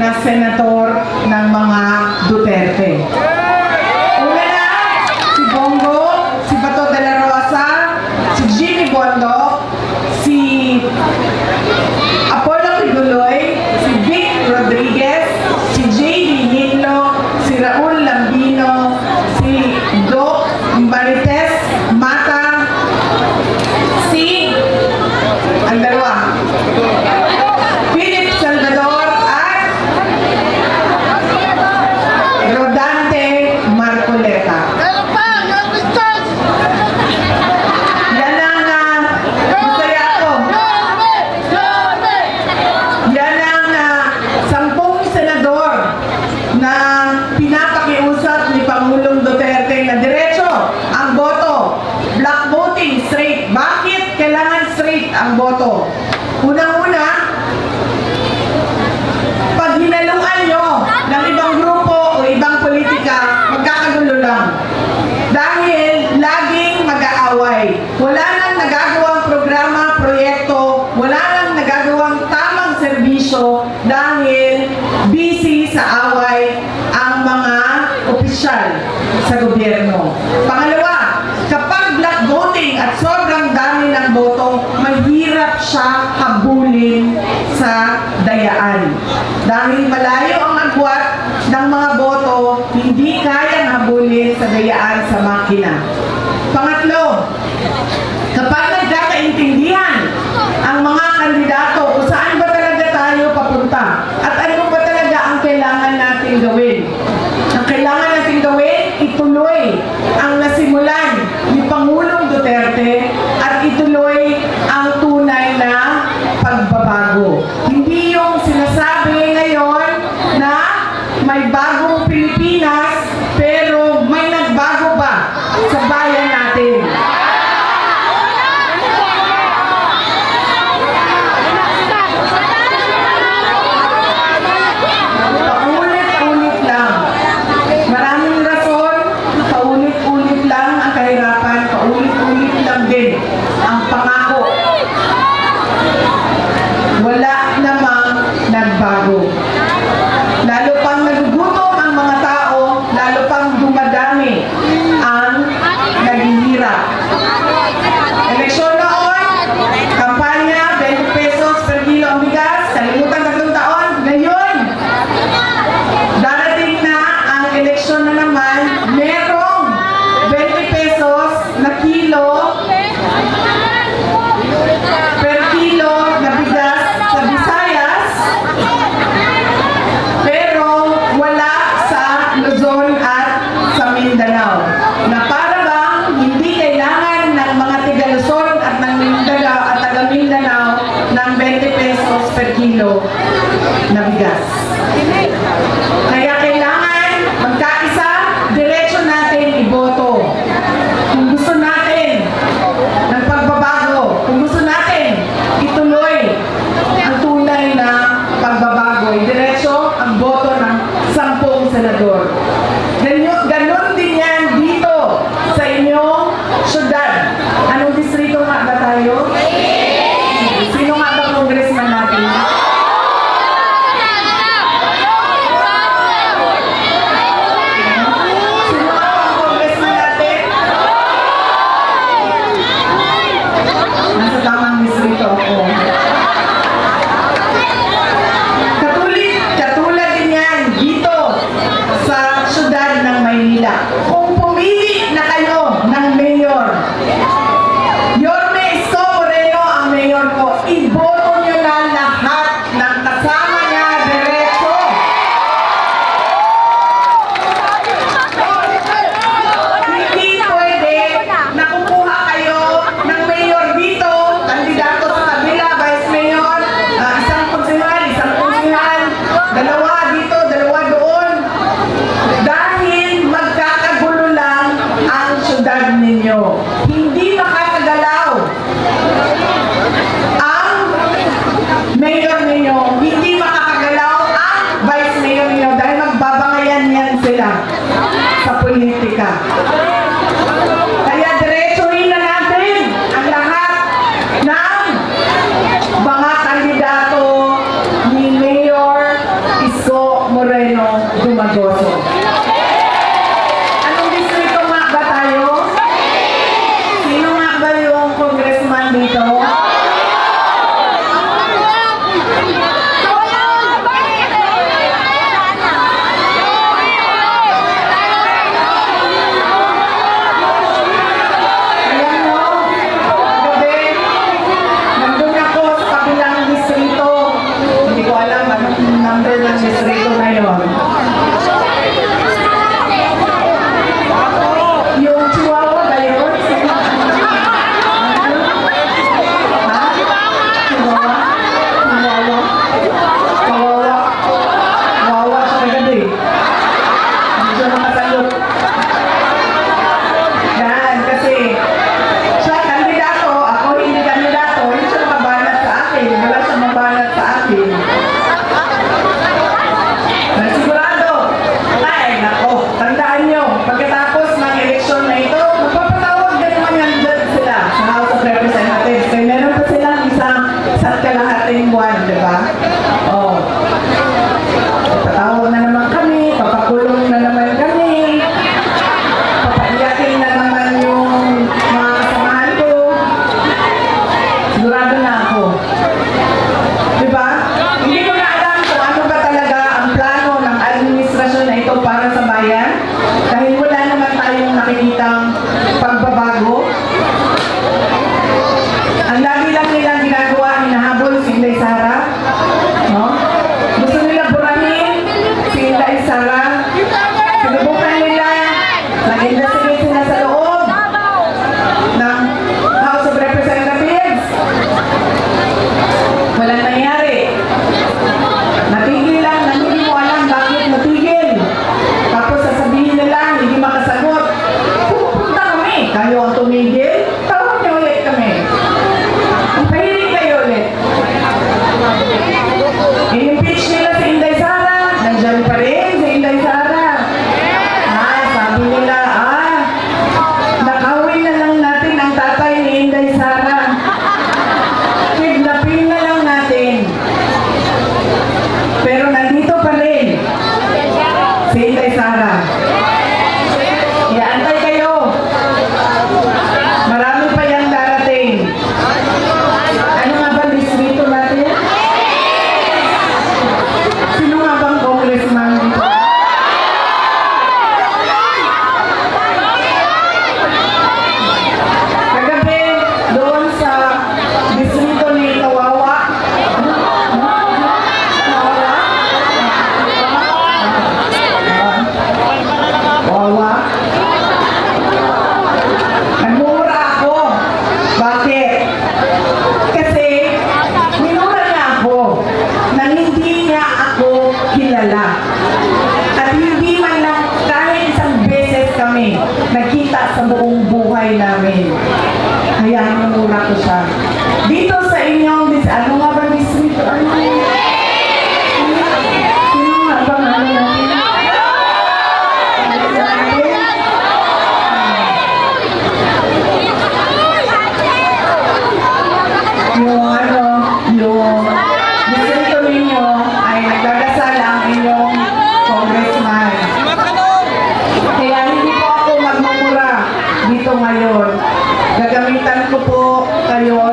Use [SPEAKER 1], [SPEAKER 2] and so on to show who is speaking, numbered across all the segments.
[SPEAKER 1] na senator ng mga Duterte. Dahil malayo ang agwat ng mga boto, hindi kayang habulin sa dayaan sa makina. Pangatlo, bago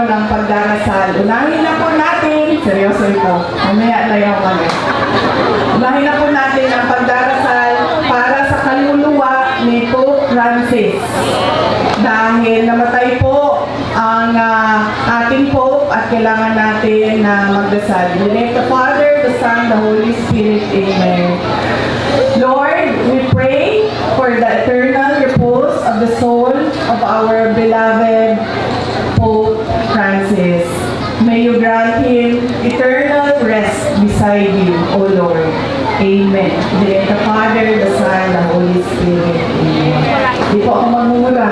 [SPEAKER 1] nagkaroon ng pagdarasal. Unahin na po natin, seryoso ito, mamaya na yung ano. Unahin na po natin ang pagdarasal para sa kaluluwa ni Pope Francis. Dahil namatay po ang uh, ating Pope at kailangan natin na magdasal. In the name of the Father, the Son, the Holy Spirit, Amen. Lord, we pray for the eternal repose of the soul of our beloved may you grant him eternal rest beside you, O Lord. Amen. In the Father, the Son, the Holy Spirit. Amen. Hindi po ako magmumula.